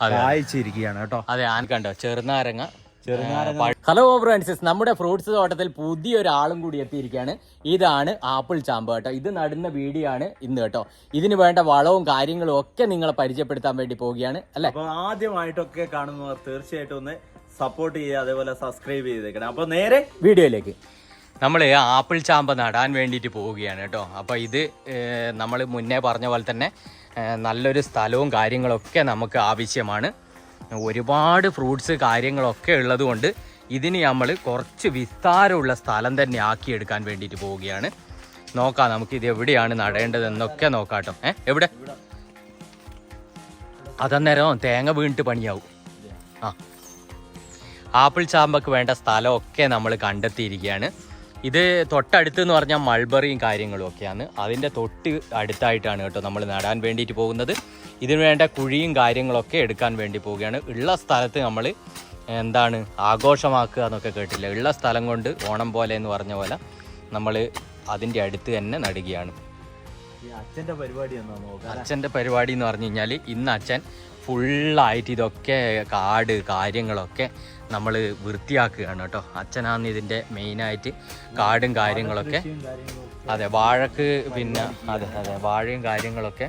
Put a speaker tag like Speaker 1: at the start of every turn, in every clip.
Speaker 1: കായ്ച്ചിരിക്കുകയാണ് കേട്ടോ.
Speaker 2: അതെ ആൻ കണ്ടോ? ചെറുനാരങ്ങ ഹലോ ഫ്രണ്ട്സസ് നമ്മുടെ ഫ്രൂട്ട്സ് തോട്ടത്തിൽ പുതിയൊരാളും കൂടി എത്തിയിരിക്കുകയാണ്. ഇതാണ് ആപ്പിൾ ചാമ്പ് കേട്ടോ. ഇത് നടുന്ന വീടിയാണ് ആണ് ഇന്ന് കേട്ടോ. ഇതിന് വേണ്ട വളവും കാര്യങ്ങളും ഒക്കെ നിങ്ങളെ പരിചയപ്പെടുത്താൻ വേണ്ടി പോവുകയാണ് അല്ലെ?
Speaker 1: അപ്പൊ ആദ്യമായിട്ടൊക്കെ കാണുന്നവർ തീർച്ചയായിട്ടും ഒന്ന് സപ്പോർട്ട് ചെയ്യുക അതേപോലെ സബ്സ്ക്രൈബ് ചെയ്തേക്കണം. അപ്പൊ നേരെ
Speaker 2: വീഡിയോയിലേക്ക്. നമ്മൾ ആപ്പിൾ ചാമ്പ നടാൻ വേണ്ടിയിട്ട് പോവുകയാണ് കേട്ടോ. അപ്പോൾ ഇത് നമ്മൾ മുന്നേ പറഞ്ഞ പോലെ തന്നെ നല്ലൊരു സ്ഥലവും കാര്യങ്ങളൊക്കെ നമുക്ക് ആവശ്യമാണ്. ഒരുപാട് ഫ്രൂട്ട്സ് കാര്യങ്ങളൊക്കെ ഉള്ളതുകൊണ്ട് ഇതിന് നമ്മൾ കുറച്ച് വിസ്താരമുള്ള സ്ഥലം തന്നെ ആക്കിയെടുക്കാൻ വേണ്ടിയിട്ട് പോവുകയാണ്. നോക്കാം നമുക്ക് ഇത് എവിടെയാണ് നടേണ്ടതെന്നൊക്കെ നോക്കാട്ടോ കേട്ടോ. ഏ എവിടെ? അതന്നേരം തേങ്ങ വീണിട്ട് പണിയാവും. ആ. ആപ്പിൾ ചാമ്പക്ക് വേണ്ട സ്ഥലമൊക്കെ നമ്മൾ കണ്ടെത്തിയിരിക്കുകയാണ്. ഇത് തൊട്ടടുത്ത് എന്ന് പറഞ്ഞാൽ മൾബറിയും കാര്യങ്ങളും ഒക്കെയാണ്. അതിന്റെ തൊട്ട് അടുത്തായിട്ടാണ് കേട്ടോ നമ്മൾ നടാൻ വേണ്ടിയിട്ട് പോകുന്നത്. ഇതിന് വേണ്ട കുഴിയും കാര്യങ്ങളൊക്കെ എടുക്കാൻ വേണ്ടി പോവുകയാണ്. ഉള്ള സ്ഥലത്ത് നമ്മൾ എന്താണ് ആഘോഷമാക്കുക എന്നൊക്കെ കേട്ടില്ല ഉള്ള സ്ഥലം കൊണ്ട് ഓണം പോലെ എന്ന് പറഞ്ഞ പോലെ നമ്മൾ അതിന്റെ അടുത്ത് തന്നെ നടുകയാണ്.
Speaker 1: അച്ഛന്റെ പരിപാടി
Speaker 2: അച്ഛന്റെ പരിപാടി എന്ന് പറഞ്ഞു കഴിഞ്ഞാൽ ഇന്ന് അച്ഛൻ ഫുള്ളായിട്ട് ഇതൊക്കെ കാട് കാര്യങ്ങളൊക്കെ നമ്മൾ വൃത്തിയാക്കുകയാണ് കേട്ടോ. അച്ഛനാന്ന് ഇതിന്റെ മെയിനായിട്ട് കാടും കാര്യങ്ങളൊക്കെ. അതെ വാഴക്ക് പിന്നെ അതെ അതെ വാഴയും കാര്യങ്ങളൊക്കെ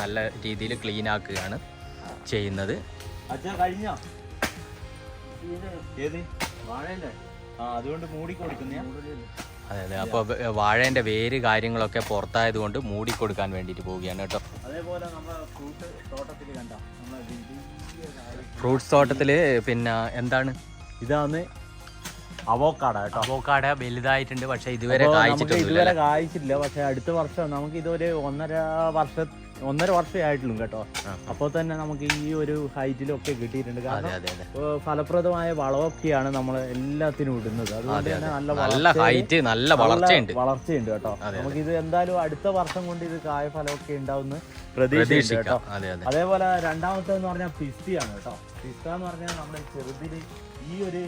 Speaker 2: നല്ല രീതിയിൽ ക്ലീൻ ആക്കുകയാണ് ചെയ്യുന്നത്. അതെ അതെ അപ്പോൾ വാഴേന്റെ വേര് കാര്യങ്ങളൊക്കെ പുറത്തായത് കൊണ്ട് മൂടിക്കൊടുക്കാൻ വേണ്ടിയിട്ട് പോവുകയാണ് കേട്ടോ.
Speaker 1: അതേപോലെ നമ്മുടെ ഫ്രൂട്ട് തോട്ടത്തിൽ കണ്ട? നമ്മുടെ.
Speaker 2: ഫ്രൂട്ട്സ് തോട്ടത്തിൽ പിന്നെ എന്താണ്?
Speaker 1: ഇതാണ് അവോക്കാട കേട്ടോ.
Speaker 2: അവോക്കാട വലുതായിട്ടുണ്ട് പക്ഷെ ഇതുവരെ
Speaker 1: നമുക്ക് ഇതുവരെ കായ്ച്ചിട്ടില്ല. പക്ഷെ അടുത്ത വർഷം നമുക്ക് ഇതൊരു ഒന്നര വർഷ ഒന്നര വർഷമേ ആയിട്ടുള്ളൂ കേട്ടോ. അപ്പോൾ തന്നെ നമുക്ക് ഈ ഒരു ഹൈറ്റിലൊക്കെ കിട്ടിയിട്ടുണ്ട്. കാരണം ഫലപ്രദമായ വളമൊക്കെയാണ് നമ്മൾ എല്ലാത്തിനും ഇടുന്നത്. അതുകൊണ്ട് തന്നെ നല്ല
Speaker 2: നല്ല ഹൈറ്റ് നല്ല വളർച്ചയുണ്ട്.
Speaker 1: വളർച്ചയുണ്ട് കേട്ടോ. നമുക്ക് ഇത് എന്തായാലും അടുത്ത വർഷം കൊണ്ട് ഇത് കായ ഫലമൊക്കെ ഉണ്ടാവുന്ന പ്രതീക്ഷയുണ്ട് കേട്ടോ. അതേപോലെ രണ്ടാമത്തെ എന്ന് പറഞ്ഞാൽ പിസ്തിയാണ് കേട്ടോ. പിസ്ത എന്ന് പറഞ്ഞാൽ നമ്മുടെ ചെറുതിൽ ഈ ഒരു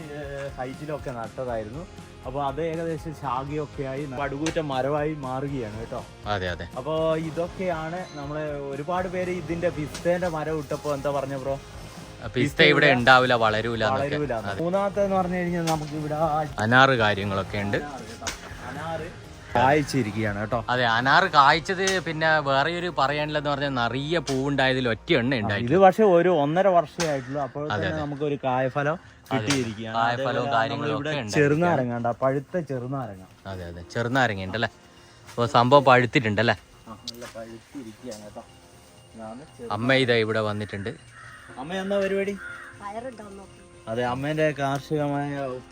Speaker 1: ഹൈറ്റിലൊക്കെ നട്ടതായിരുന്നു. അപ്പൊ അത് ഏകദേശം ശാഖയൊക്കെ ആയി പടുകൂറ്റ മരമായി മാറുകയാണ് കേട്ടോ.
Speaker 2: അതെ അതെ.
Speaker 1: അപ്പോൾ ഇതൊക്കെയാണ് നമ്മൾ ഒരുപാട് പേര് ഇതിന്റെ പിസ്തേന്റെ മരം ഇട്ടപ്പോ എന്താ പറഞ്ഞ ബ്രോ?
Speaker 2: പിസ്ത ഇവിടെ ഉണ്ടാവില്ല വളരൂല
Speaker 1: വളരൂല. മൂന്നാമത്തെ എന്ന് പറഞ്ഞു കഴിഞ്ഞാൽ നമുക്ക് ഇവിടെ
Speaker 2: അനാറ് കാര്യങ്ങളൊക്കെ ഉണ്ട്.
Speaker 1: അനാറ് കായ്ച്ചിരിക്കുകയാണ് കേട്ടോ.
Speaker 2: അതെ അനാർ കായ്ച്ചത് പിന്നെ വേറെ ഒരു പറയാനുള്ളതെന്ന് പറഞ്ഞാൽ നിറയെ പൂവുണ്ടായതിൽ ഒറ്റ എണ്ണ ഉണ്ടായി
Speaker 1: ഇത് പക്ഷെ ഒരു ഒന്നര വർഷമായിട്ടുള്ളൂ അപ്പോൾ തന്നെ നമുക്ക് ഒരു കായഫലം കിട്ടിയിരിക്കുകയാണ്.
Speaker 2: കായഫലവും കാര്യങ്ങളും ഒക്കെ
Speaker 1: ചെറുനാരങ്ങ ഉണ്ടാ പഴുത്ത ചെറുനാരങ്ങ.
Speaker 2: അതെ അതെ. ചെറുനാരങ്ങ ഉണ്ടല്ലേ അപ്പോൾ സംഭവം പഴുത്തിട്ടുണ്ടല്ലേ?
Speaker 1: നല്ല പഴുത്തിരിക്കുകയാണ് കേട്ടോ.
Speaker 2: അമ്മ ഇതാ ഇവിടെ വന്നിട്ടുണ്ട്.
Speaker 1: അമ്മ എന്താ പരിപാടി? അതെ അമ്മേന്റെ കാർഷികമായ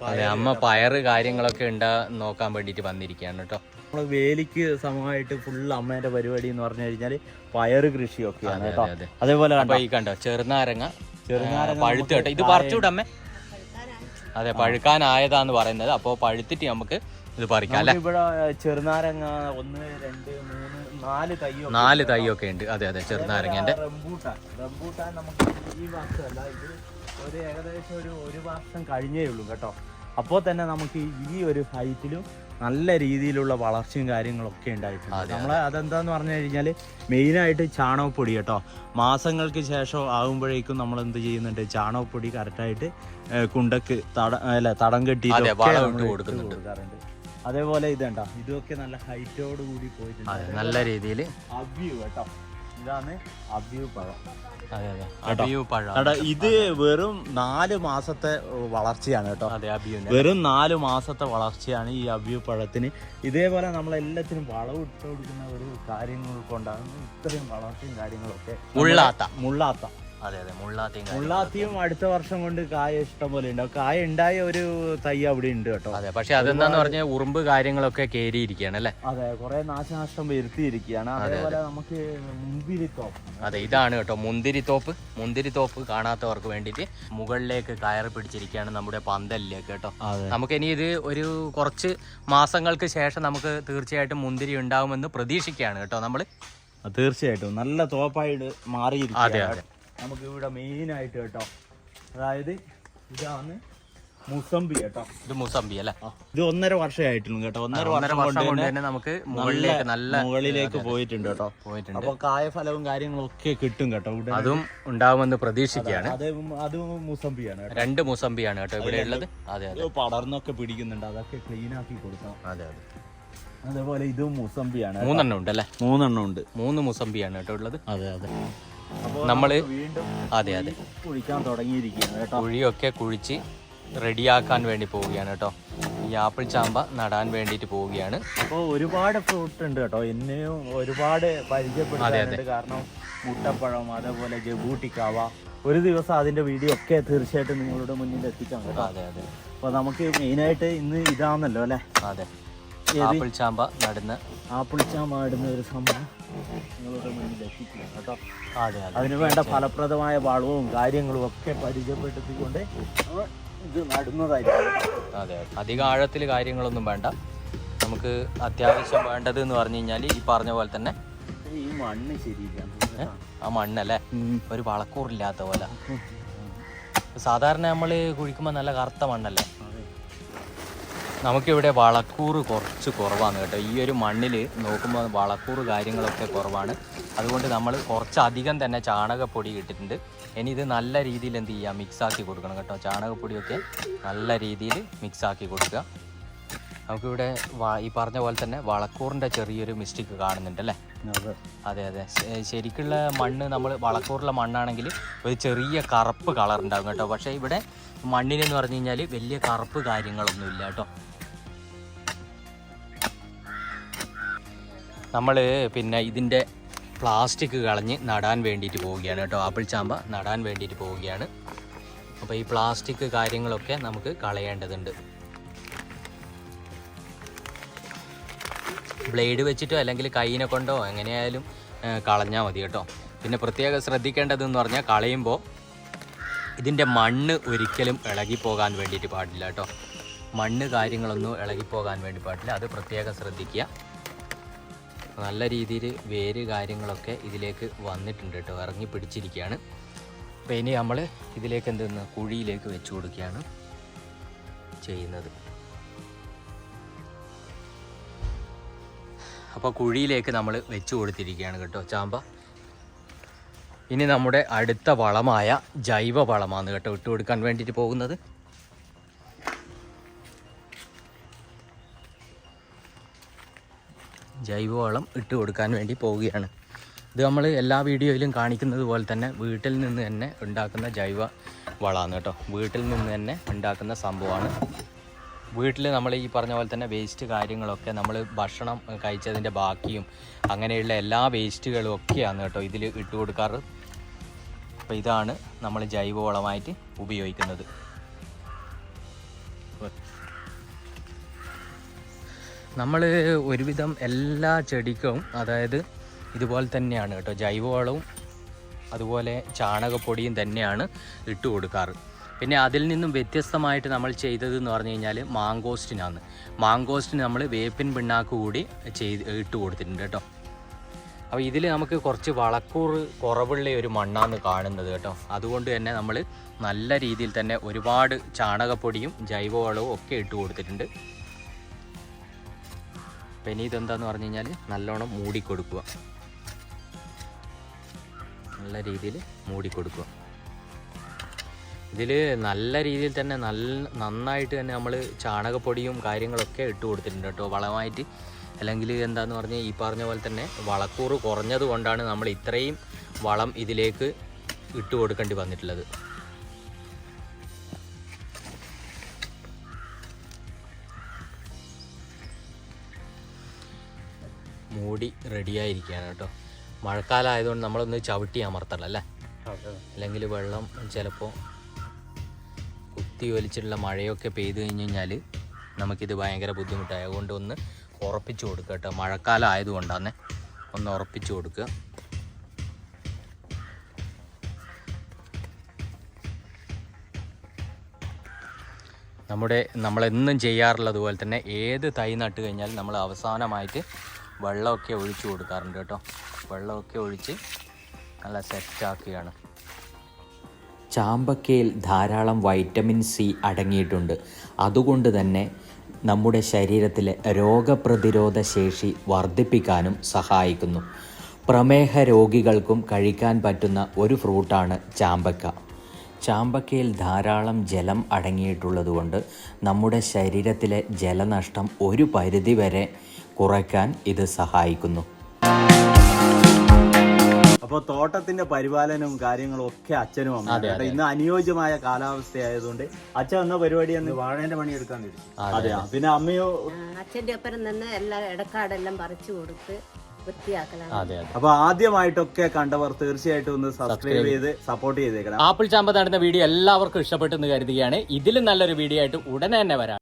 Speaker 2: അതെ അമ്മ പയറ് കാര്യങ്ങളൊക്കെ ഉണ്ടാ നോക്കാൻ വേണ്ടിട്ട് വന്നിരിക്കുകയാണ് കേട്ടോ.
Speaker 1: നമ്മൾ വേലിക്ക് സമമായിട്ട് ഫുൾ അമ്മേന്റെ പരിപാടി എന്ന് പറഞ്ഞു കഴിഞ്ഞാൽ പയറ് കൃഷിയൊക്കെയാണ് കേട്ടോ.
Speaker 2: അതെ അതെ.
Speaker 1: അതേപോലെ
Speaker 2: അപ്പൊ
Speaker 1: കണ്ടോ?
Speaker 2: ഈ കണ്ടോ ചെറുനാരങ്ങ.
Speaker 1: ചെറുനാരങ്ങ
Speaker 2: പഴുത്ത് കേട്ടോ. ഇത് പറിച്ചൂടമ്മേ അതെ പഴുക്കാനായതാന്ന് പറയുന്നത്. അപ്പോൾ പഴുത്തിട്ട് നമുക്ക് ഇത് പറിക്കാം അല്ലെ?
Speaker 1: ഇവിടെ ചെറുനാരങ്ങ ഒന്ന് രണ്ട് മൂന്ന് നാല് തൈ
Speaker 2: നാല് തൈ ഒക്കെ ഉണ്ട്. അതെ അതെ ചെറുനാരങ്ങന്റെ.
Speaker 1: റംബൂട്ടാൻ. റംബൂട്ടാൻ നമുക്ക് ഈ വർഷമല്ല ഇത് ഒരു ഏകദേശം ഒരു ഒരു വർഷം കഴിഞ്ഞേ ഉള്ളൂ കേട്ടോ. അപ്പോൾ തന്നെ നമുക്ക് ഈ ഒരു ഹൈറ്റിലും നല്ല രീതിയിലുള്ള വളർച്ചയും കാര്യങ്ങളൊക്കെ ഉണ്ടായിട്ടുണ്ട്. നമ്മൾ അതെന്താന്ന് പറഞ്ഞു കഴിഞ്ഞാൽ മെയിനായിട്ട് ചാണകപ്പൊടി കേട്ടോ. മാസങ്ങൾക്ക് ശേഷം ആകുമ്പോഴേക്കും നമ്മൾ എന്ത് ചെയ്യുന്നുണ്ട്? ചാണകപ്പൊടി കറക്റ്റായിട്ട് കുണ്ടക്ക് തട അല്ല തടം കെട്ടി. കൊടുക്കാറുണ്ട്. അതേപോലെ ഇതേണ്ട? ഇതൊക്കെ നല്ല ഹൈറ്റോട് കൂടി പോയിട്ടുണ്ട്.
Speaker 2: നല്ല രീതിയിൽ
Speaker 1: അവ്യൂ കേട്ടോ. ഇതാണ് അബ്യു പഴം.
Speaker 2: അതെ അതെ. അബിയു പഴം.
Speaker 1: എടാ ഇത് വെറും നാല് മാസത്തെ വളർച്ചയാണ് കേട്ടോ.
Speaker 2: അതെ അബിയു
Speaker 1: വെറും നാല് മാസത്തെ വളർച്ചയാണ് ഈ അബിയു പഴത്തിന്. ഇതേപോലെ നമ്മൾ എല്ലാത്തിനും വളവ് ഇട്ട് കൊടുക്കുന്ന ഒരു കാര്യങ്ങൾ കൊണ്ടാണ് ഇത്രയും വളർച്ചയും കാര്യങ്ങളൊക്കെ
Speaker 2: മുള്ളാത്ത.
Speaker 1: മുള്ളാത്ത.
Speaker 2: അതെ അതെ. മുള്ളാത്തയും
Speaker 1: അടുത്ത വർഷം കൊണ്ട് കായ ഇഷ്ടം പോലെ ഉണ്ടാവും കായ ഉണ്ടായ ഒരു തൈ അവിടെ ഉണ്ട് കേട്ടോ.
Speaker 2: അതെ പക്ഷെ അതെന്താന്ന് പറഞ്ഞാൽ ഉറുമ്പ് കാര്യങ്ങളൊക്കെ കേറിയിരിക്കുകയാണ് അല്ലേ?
Speaker 1: അതെ കുറെ നാശനഷ്ടം വരുത്തിയിരിക്കുകയാണ്. അതേപോലെ നമുക്ക് മുന്തിരിത്തോപ്പ്.
Speaker 2: അതെ ഇതാണ് കേട്ടോ മുന്തിരിത്തോപ്പ്. മുന്തിരിത്തോപ്പ് കാണാത്തവർക്ക് വേണ്ടിട്ട് മുകളിലേക്ക് കയറി പിടിച്ചിരിക്കുകയാണ് നമ്മുടെ പന്തലിലേക്ക് കേട്ടോ. നമുക്ക് ഇനി ഇത് ഒരു കുറച്ച് മാസങ്ങൾക്ക് ശേഷം നമുക്ക് തീർച്ചയായിട്ടും മുന്തിരി ഉണ്ടാവുമെന്ന് പ്രതീക്ഷിക്കുകയാണ് കേട്ടോ നമ്മൾ
Speaker 1: തീർച്ചയായിട്ടും. നല്ല തോപ്പായിട്ട്
Speaker 2: അതെ, അതെ.
Speaker 1: നമുക്ക് ഇവിടെ മെയിൻ ആയിട്ട് കേട്ടോ. അതായത് ഇതാണ് മുസംബി കേട്ടോ.
Speaker 2: ഇത് മുസമ്പി അല്ലേ?
Speaker 1: ഇത് ഒന്നര വർഷമായിട്ടുണ്ട് കേട്ടോ. ഒന്നര വർഷം കൊണ്ട് തന്നെ
Speaker 2: നമുക്ക് മുകളിലേക്ക് നല്ല
Speaker 1: മുകളിലേക്ക് പോയിട്ടുണ്ട് കേട്ടോ.
Speaker 2: പോയിട്ടുണ്ട്.
Speaker 1: അപ്പൊ കായഫലവും കാര്യങ്ങളും ഒക്കെ കിട്ടും കേട്ടോ. ഇവിടെ
Speaker 2: അതും ഉണ്ടാവുമെന്ന് പ്രതീക്ഷിക്കുകയാണ്.
Speaker 1: അത് അത് മുസംബിയാണ് കേട്ടോ.
Speaker 2: രണ്ട് മുസമ്പിയാണ് കേട്ടോ ഇവിടെ ഉള്ളത്. അതെ. അതെ
Speaker 1: പടർന്നൊക്കെ പിടിക്കുന്നുണ്ട്. അതൊക്കെ ക്ലീൻ ആക്കി കൊടുക്കാം
Speaker 2: അതെ അതെ.
Speaker 1: അതേപോലെ ഇതും മുസംബിയാണ്
Speaker 2: മൂന്നെണ്ണം ഉണ്ട് അല്ലേ
Speaker 1: മൂന്നെണ്ണം ഉണ്ട്.
Speaker 2: മൂന്ന് മുസമ്പിയാണ് കേട്ടോ ഉള്ളത്.
Speaker 1: അതെ അതെ. നമ്മൾ
Speaker 2: അതെ അതെ.
Speaker 1: കുഴിക്കാൻ തുടങ്ങിയിരിക്കുകയാണ് കേട്ടോ.
Speaker 2: കുഴിയൊക്കെ കുഴിച്ച് റെഡിയാക്കാൻ വേണ്ടി പോവുകയാണ് കേട്ടോ. ഈ ആപ്പിൾ ചാമ്പ നടാൻ വേണ്ടിയിട്ട് പോവുകയാണ്.
Speaker 1: അപ്പോൾ ഒരുപാട് ഫ്രൂട്ട് ഉണ്ട് കേട്ടോ. എന്നെയും ഒരുപാട് പരിചയപ്പെടുത്താനുണ്ട്. കാരണം മുട്ടപ്പഴം അതേപോലെ ജബൂട്ടിക്കാവ. ഒരു ദിവസം അതിന്റെ വീഡിയോ ഒക്കെ തീർച്ചയായിട്ടും നിങ്ങളുടെ മുന്നിൽ എത്തിക്കാം കേട്ടോ.
Speaker 2: അതെ അതെ.
Speaker 1: അപ്പോൾ നമുക്ക് മെയിനായിട്ട് ഇന്ന് ഇതാണല്ലോ അല്ലേ?
Speaker 2: അതെ? ആപ്പിൾ ചാമ്പ നടുന്ന.
Speaker 1: ചാമ്പ നടുന്ന ഒരു സംഭവം നിങ്ങളുടെ മുന്നിൽ എത്തിക്കാം കേട്ടോ.
Speaker 2: അതെ അതെ.
Speaker 1: അതിന് വേണ്ട ഫലപ്രദമായ വളവും കാര്യങ്ങളും ഒക്കെ പരിചയപ്പെടുത്തിക്കൊണ്ട് ഇത് നടുന്നതായിരിക്കും.
Speaker 2: അതെ അതെ. അധികം ആഴത്തിൽ കാര്യങ്ങളൊന്നും വേണ്ട. നമുക്ക് അത്യാവശ്യം വേണ്ടത് എന്ന് പറഞ്ഞു കഴിഞ്ഞാൽ ഈ പറഞ്ഞ പോലെ തന്നെ
Speaker 1: ഈ മണ്ണ് ശരിയില്ല.
Speaker 2: ആ മണ്ണല്ലേ? ഒരു വളക്കൂറില്ലാത്ത പോലെ. സാധാരണ നമ്മൾ കുഴിക്കുമ്പോൾ നല്ല കറുത്ത മണ്ണല്ലേ? നമുക്കിവിടെ വളക്കൂറ് കുറച്ച് കുറവാണ് കേട്ടോ. ഈ ഒരു മണ്ണിൽ നോക്കുമ്പോൾ വളക്കൂറ് കാര്യങ്ങളൊക്കെ കുറവാണ്. അതുകൊണ്ട് നമ്മൾ കുറച്ചധികം തന്നെ ചാണകപ്പൊടി ഇട്ടിട്ടുണ്ട്. ഇനി ഇത് നല്ല രീതിയിൽ എന്ത് ചെയ്യുക മിക്സാക്കി കൊടുക്കണം കേട്ടോ. ചാണകപ്പൊടിയൊക്കെ നല്ല രീതിയിൽ മിക്സാക്കി കൊടുക്കുക. നമുക്കിവിടെ ഈ പറഞ്ഞ പോലെ തന്നെ വളക്കൂറിന്റെ ചെറിയൊരു മിസ്റ്റേക്ക് കാണുന്നുണ്ട് അല്ലേ?
Speaker 1: അതെ
Speaker 2: അതെ. ശരിക്കുള്ള മണ്ണ് നമ്മൾ വളക്കൂറുള്ള മണ്ണാണെങ്കിൽ ഒരു ചെറിയ കറുപ്പ് കളർ ഉണ്ടാകും കേട്ടോ. പക്ഷേ ഇവിടെ മണ്ണിനെന്ന് പറഞ്ഞു കഴിഞ്ഞാൽ വലിയ കറുപ്പ് കാര്യങ്ങളൊന്നും ഇല്ല കേട്ടോ. നമ്മൾ പിന്നെ ഇതിന്റെ പ്ലാസ്റ്റിക് കളഞ്ഞ് നടാൻ വേണ്ടിയിട്ട് പോവുകയാണ് കേട്ടോ. ആപ്പിൾ ചാമ്പ നടാൻ വേണ്ടിയിട്ട് പോവുകയാണ്. അപ്പോൾ ഈ പ്ലാസ്റ്റിക് കാര്യങ്ങളൊക്കെ നമുക്ക് കളയേണ്ടതുണ്ട്. ബ്ലേഡ് വെച്ചിട്ടോ അല്ലെങ്കിൽ കൈയിനെ കൊണ്ടോ എങ്ങനെയായാലും കളഞ്ഞാൽ മതി കേട്ടോ. പിന്നെ പ്രത്യേകം ശ്രദ്ധിക്കേണ്ടതെന്ന് പറഞ്ഞാൽ കളയുമ്പോൾ ഇതിന്റെ മണ്ണ് ഒരിക്കലും ഇളകിപ്പോകാൻ വേണ്ടിയിട്ട് പാടില്ല കേട്ടോ. മണ്ണ് കാര്യങ്ങളൊന്നും ഇളകിപ്പോകാൻ വേണ്ടി പാടില്ല. അത് പ്രത്യേകം ശ്രദ്ധിക്കുക. നല്ല രീതിയിൽ വേര് കാര്യങ്ങളൊക്കെ ഇതിലേക്ക് വന്നിട്ടുണ്ട് കേട്ടോ. ഇറങ്ങി പിടിച്ചിരിക്കുകയാണ്. അപ്പോൾ ഇനി നമ്മൾ ഇതിലേക്ക് എന്തെന്ന് കുഴിയിലേക്ക് വെച്ച് കൊടുക്കുകയാണ് ചെയ്യുന്നത്. അപ്പോൾ കുഴിയിലേക്ക് നമ്മൾ വെച്ച് കൊടുത്തിരിക്കുകയാണ് കേട്ടോ ചാമ്പ. ഇനി നമ്മുടെ അടുത്ത വളമായ ജൈവ വളമാണ് കേട്ടോ ഇട്ട് കൊടുക്കാൻ വേണ്ടിയിട്ട് പോകുന്നത്. ജൈവവളം ഇട്ട് കൊടുക്കാൻ വേണ്ടി പോവുകയാണ്. ഇത് നമ്മൾ എല്ലാ വീഡിയോയിലും കാണിക്കുന്നത് പോലെ തന്നെ വീട്ടിൽ നിന്ന് തന്നെ ഉണ്ടാക്കുന്ന ജൈവ വളമാണ് കേട്ടോ. വീട്ടിൽ നിന്ന് തന്നെ ഉണ്ടാക്കുന്ന സംഭവമാണ്. വീട്ടിൽ നമ്മൾ ഈ പറഞ്ഞ പോലെ തന്നെ വേസ്റ്റ് കാര്യങ്ങളൊക്കെ നമ്മൾ ഭക്ഷണം കഴിച്ചതിന്റെ ബാക്കിയും അങ്ങനെയുള്ള എല്ലാ വേസ്റ്റുകളും ഒക്കെയാണ് കേട്ടോ ഇതിൽ ഇട്ട് കൊടുക്കാറ്. അപ്പോൾ ഇതാണ് നമ്മൾ ജൈവവളമായിട്ട് ഉപയോഗിക്കുന്നത്. നമ്മൾ ഒരുവിധം എല്ലാ ചെടിക്കും അതായത് ഇതുപോലെ തന്നെയാണ് കേട്ടോ ജൈവവളവും അതുപോലെ ചാണകപ്പൊടിയും തന്നെയാണ് ഇട്ട് കൊടുക്കാറ്. പിന്നെ അതിൽ നിന്നും വ്യത്യസ്തമായിട്ട് നമ്മൾ ചെയ്തത് എന്ന് പറഞ്ഞു കഴിഞ്ഞാൽ മാങ്കോസ്റ്റിനാണ്. മാങ്കോസ്റ്റിന് നമ്മൾ വേപ്പിൻ പിണ്ണാക്ക് കൂടി ചെയ്ത് ഇട്ട് കൊടുത്തിട്ടുണ്ട് കേട്ടോ. അപ്പോൾ ഇതിൽ നമുക്ക് കുറച്ച് വളക്കൂറ് കുറവുള്ള ഒരു മണ്ണാണ് കാണുന്നത് കേട്ടോ. അതുകൊണ്ട് തന്നെ നമ്മൾ നല്ല രീതിയിൽ തന്നെ ഒരുപാട് ചാണകപ്പൊടിയും ജൈവവളവും ഒക്കെ ഇട്ട് കൊടുത്തിട്ടുണ്ട്. അപ്പം ഇനി ഇതെന്താന്ന് പറഞ്ഞു കഴിഞ്ഞാൽ നല്ലോണം മൂടിക്കൊടുക്കുക. നല്ല രീതിയിൽ മൂടിക്കൊടുക്കുക. ഇതിൽ നല്ല രീതിയിൽ തന്നെ നല്ല നന്നായിട്ട് തന്നെ നമ്മൾ ചാണകപ്പൊടിയും കാര്യങ്ങളൊക്കെ ഇട്ട് കൊടുത്തിട്ടുണ്ട് കേട്ടോ വളമായിട്ട്. അല്ലെങ്കിൽ എന്താന്ന് പറഞ്ഞാൽ ഈ പറഞ്ഞ പോലെ തന്നെ വളക്കൂറ് കുറഞ്ഞത് കൊണ്ടാണ് നമ്മൾ ഇത്രയും വളം ഇതിലേക്ക് ഇട്ട് കൊടുക്കേണ്ടി വന്നിട്ടുള്ളത്. മൂടി റെഡിയായിരിക്കുകയാണ് കേട്ടോ. മഴക്കാലം ആയതുകൊണ്ട് നമ്മളൊന്ന് ചവിട്ടി അമർത്തണം അല്ലേ? അല്ലെങ്കിൽ വെള്ളം ചിലപ്പോൾ കുത്തി വലിച്ചിട്ടുള്ള മഴയൊക്കെ പെയ്തു കഴിഞ്ഞ് കഴിഞ്ഞാൽ നമുക്കിത് ഭയങ്കര ബുദ്ധിമുട്ടായി. അതുകൊണ്ട് ഒന്ന് ഉറപ്പിച്ചു കൊടുക്കുക കേട്ടോ. മഴക്കാലം ആയതുകൊണ്ടാണ് ഒന്ന് ഉറപ്പിച്ചു കൊടുക്കുക നമ്മുടെ നമ്മളെന്നും ചെയ്യാറുള്ളത് പോലെ തന്നെ ഏത് തൈ നട്ട് കഴിഞ്ഞാൽ നമ്മൾ അവസാനമായിട്ട് വെള്ളമൊക്കെ ഒഴിച്ചു കൊടുക്കാറുണ്ട് കേട്ടോ. വെള്ളമൊക്കെ ഒഴിച്ച് നല്ല സെറ്റാക്കുകയാണ് ചാമ്പക്കയിൽ ധാരാളം വൈറ്റമിൻ സി അടങ്ങിയിട്ടുണ്ട്. അതുകൊണ്ട് തന്നെ നമ്മുടെ ശരീരത്തിലെ രോഗപ്രതിരോധ ശേഷി വർദ്ധിപ്പിക്കാനും സഹായിക്കുന്നു. പ്രമേഹ രോഗികൾക്കും കഴിക്കാൻ പറ്റുന്ന ഒരു ഫ്രൂട്ടാണ് ചാമ്പക്ക. ചാമ്പക്കയിൽ ധാരാളം ജലം അടങ്ങിയിട്ടുള്ളതുകൊണ്ട് നമ്മുടെ ശരീരത്തിലെ ജലനഷ്ടം ഒരു പരിധിവരെ കുറയ്ക്കാൻ ഇത് സഹായിക്കുന്നു.
Speaker 1: അപ്പൊ തോട്ടത്തിന്റെ പരിപാലനവും കാര്യങ്ങളും ഒക്കെ അച്ഛനും അമ്മ. ഇന്ന് അനുയോജ്യമായ കാലാവസ്ഥ ആയതുകൊണ്ട് അച്ഛൻ എന്ന പരിപാടി എന്ന് വാഴേന്റെ പണി എടുക്കാൻ അതെ പിന്നെ അമ്മയോ?
Speaker 3: അച്ഛന്റെ ഒപ്പം നിന്ന് എല്ലാ ഇടക്കാടെല്ലാം പറിച്ചു കൊടുത്ത് വൃത്തിയാക്കലാണ്.
Speaker 2: അതെ അതെ.
Speaker 1: അപ്പൊ ആദ്യമായിട്ടൊക്കെ കണ്ടവർ തീർച്ചയായിട്ടും ഒന്ന് സബ്സ്ക്രൈബ് ചെയ്ത് സപ്പോർട്ട് ചെയ്തേക്കണം.
Speaker 2: ആപ്പിൾ ചാമ്പ നടന്ന വീഡിയോ എല്ലാവർക്കും ഇഷ്ടപ്പെട്ടെന്ന് കരുതുകയാണ്. ഇതിലും നല്ലൊരു വീഡിയോ ആയിട്ട് ഉടനെ തന്നെ വരാം.